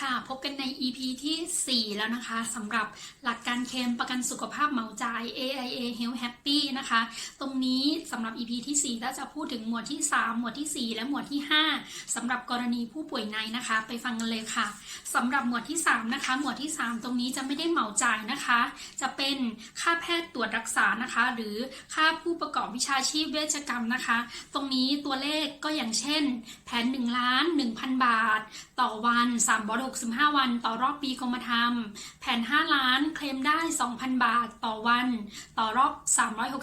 ค่ะ พบกันใน EP ที่ 4 แล้วนะคะสำหรับหลักการเคลมประกันสุขภาพเหมาจ่าย AIA Health Happy นะคะ ตรงนี้สำหรับ EP ที่4ก็จะพูดถึงหมวดที่ 3 หมวดที่ 4 และหมวดที่ 5สำหรับกรณีผู้ป่วยในนะคะ ไปฟังกันเลยค่ะสำหรับหมวดที่ 3 นะคะ หมวดที่ 3 ตรงนี้จะไม่ได้เหมาจ่ายนะคะ จะเป็นค่าแพทย์ตรวจรักษานะคะ หรือค่าผู้ประกอบวิชาชีพเวชกรรมนะคะ ตรงนี้ตัวเลขก็อย่างเช่น แผน1ล้าน1,000 บาท ต่อวัน365 วัน ต่อรอบปีกรมธรรม แผน 5 ล้านเคลมได้ 2,000 บาทต่อวัน ต่อรอบ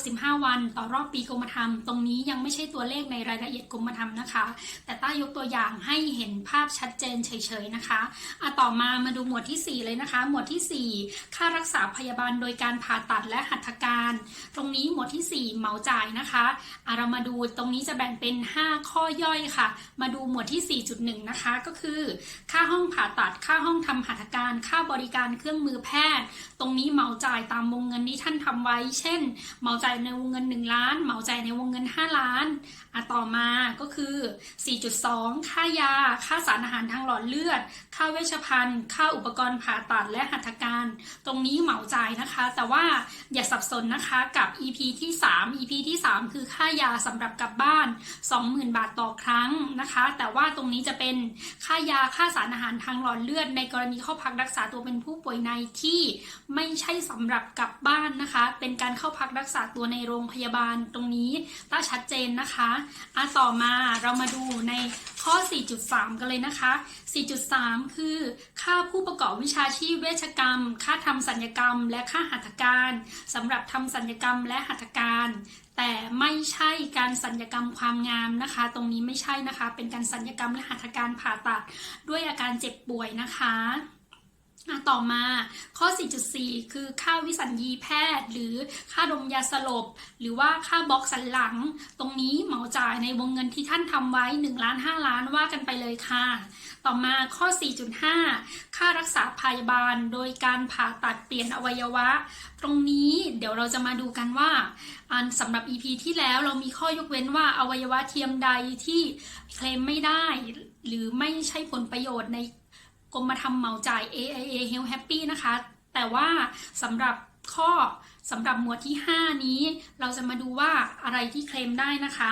365 วันต่อรอบปีกรมธรรม์ตรงนี้ยังไม่ใช่ตัวเลขในรายละเอียดกรมธรรม์นะคะ แต่ต้ายกตัวอย่างให้เห็นภาพชัดเจนเฉยๆนะคะอะต่อมามาดูหมวดที่ 4 เลยนะคะ หมวดที่ 4 ค่ารักษาพยาบาลโดยการผ่าตัดและหัตถการ ตรงนี้หมวดที่ 4 เหมาจ่ายนะคะอะเรามาดูตรงนี้จะแบ่งเป็น 5 ข้อย่อยค่ะ มาดูหมวดที่ 4.1 นะคะ ก็คือ ค่าห้องผ่าตัด ค่าห้องทำหัตถการ ค่าบริการเครื่องมือแพทย์ ตรงนี้เหมาจ่ายตามวงเงินที่ท่านทำไว้ เช่นเหมาจ่ายในวงเงิน 1 ล้าน เหมาจ่ายในวงเงิน 5 ล้านอะต่อมาก็คือ 4.2 ค่ายา ค่าสารอาหารทางหลอดเลือด ค่าเวชภัณฑ์ ค่าอุปกรณ์ผ่าตัดและหัตถการ ตรงนี้เหมาจ่ายนะคะ แต่ว่าอย่าสับสนนะคะกับ EP ที่ 3 EP ที่ 3 คือค่ายาสำหรับกลับบ้าน 20,000 บาทต่อครั้งนะคะ แต่ว่าตรงนี้จะเป็นค่ายาค่าสารอาหารทางหลอดเลือด ในกรณีเข้าพักรักษาตัวเป็นผู้ป่วยในที่ไม่ใช่สำหรับกลับบ้านนะคะ เป็นการเข้าพักรักษาตัวในโรงพยาบาลตรงนี้ต้าชัดเจนนะคะอะต่อมาเรามาดูในข้อ 4.3 กันเลยนะคะ 4.3 คือ ค่าผู้ประกอบวิชาชีพเวชกรรม ค่าทำสัญญกรรม และค่าหัตถการสำหรับทำสัญญกรรมและหัตถการแต่ไม่ใช่การสัญญกรรมความงามนะคะ ตรงนี้ไม่ใช่นะคะ เป็นการสัญญกรรมและหัตถการผ่าตัดด้วยอาการเจ็บป่วยนะคะอะ ต่อมาข้อ 4.4 คือค่าวิสัญญีแพทย์ หรือค่าดมยาสลบ หรือว่าค่าบล็อกสันหลัง ตรงนี้เหมาจ่ายในวงเงินที่ท่านทำไว้1ล้าน5ล้านว่ากันไปเลยค่ะ ต่อมาข้อ 4.5 ค่ารักษาพยาบาล โดยการผ่าตัดเปลี่ยนอวัยวะ ตรงนี้เดี๋ยวเราจะมาดูกันว่าอันสำหรับ EP ที่แล้วเรามีข้อยกเว้นว่าอวัยวะเทียมใดที่เคลมไม่ได้ หรือไม่ใช่ผลประโยชน์ใน กรมธรรม์เหมาจ่าย AIA Health Happy นะคะ แต่ว่าสำหรับข้อสำหรับหมวดที่ 5 นี้ เราจะมาดูว่าอะไรที่เคลมได้นะคะ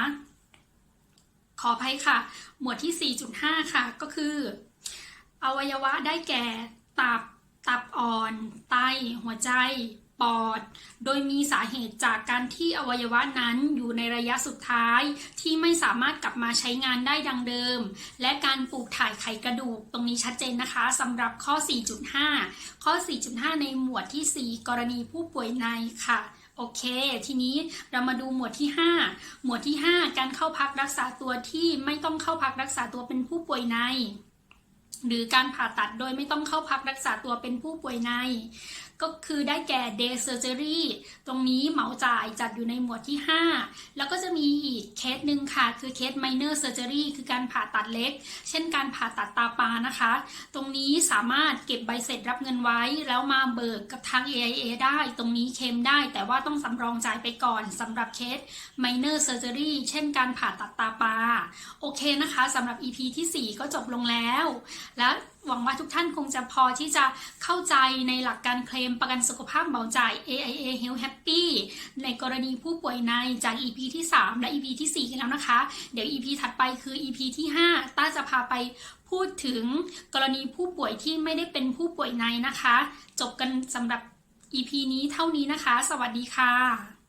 ขออภัยค่ะ หมวดที่ 4.5 ค่ะ ก็คือ อวัยวะได้แก่ ตับ ตับอ่อน ไต หัวใจ ปอด โดยมีสาเหตุจากการที่อวัยวะนั้นอยู่ในระยะสุดท้ายที่ไม่สามารถกลับมาใช้งานได้ดังเดิม และการปลูกถ่ายไขกระดูกตรงนี้ชัดเจนนะคะสำหรับข้อ 4.5 ข้อ 4.5 ในหมวดที่ 4 กรณีผู้ป่วยในค่ะโอเค ทีนี้เรามาดูหมวดที่ 5 หมวดที่ 5 การเข้าพักรักษาตัวที่ไม่ต้องเข้าพักรักษาตัวเป็นผู้ป่วยใน หรือการผ่าตัดโดยไม่ต้องเข้าพักรักษาตัวเป็นผู้ป่วยใน ก็คือได้แก่ day surgery ตรงนี้เหมาจ่ายจัดอยู่ในหมวดที่ 5 แล้วก็จะมีอีกเคสหนึ่งค่ะ คือเคส minor surgery คือการผ่าตัดเล็ก เช่นการผ่าตัดตาปลานะคะ ตรงนี้สามารถเก็บใบเสร็จรับเงินไว้ แล้วมาเบิกกับทาง AIA ได้ตรงนี้เคมได้ แต่ว่าต้องสำรองจ่ายไปก่อนสำหรับเคส minor surgery เช่นการผ่าตัดตาปลาโอเคนะคะสำหรับ EP ที่ 4 ก็จบลงแล้ว และหวังว่าทุกท่านคงจะพอที่จะเข้าใจในหลักการเคลมประกันสุขภาพเหมาจ่าย AIA Health Happy ในกรณีผู้ป่วยในจาก EP ที่ 3 และ EP ที่ 4 กันแล้วนะคะ เดี๋ยว EP ถัดไปคือ EP ที่ 5 ต้าจะพาไปพูดถึงกรณีผู้ป่วยที่ไม่ได้เป็นผู้ป่วยในนะคะ จบกันสำหรับ EP นี้เท่านี้นะคะ สวัสดีค่ะ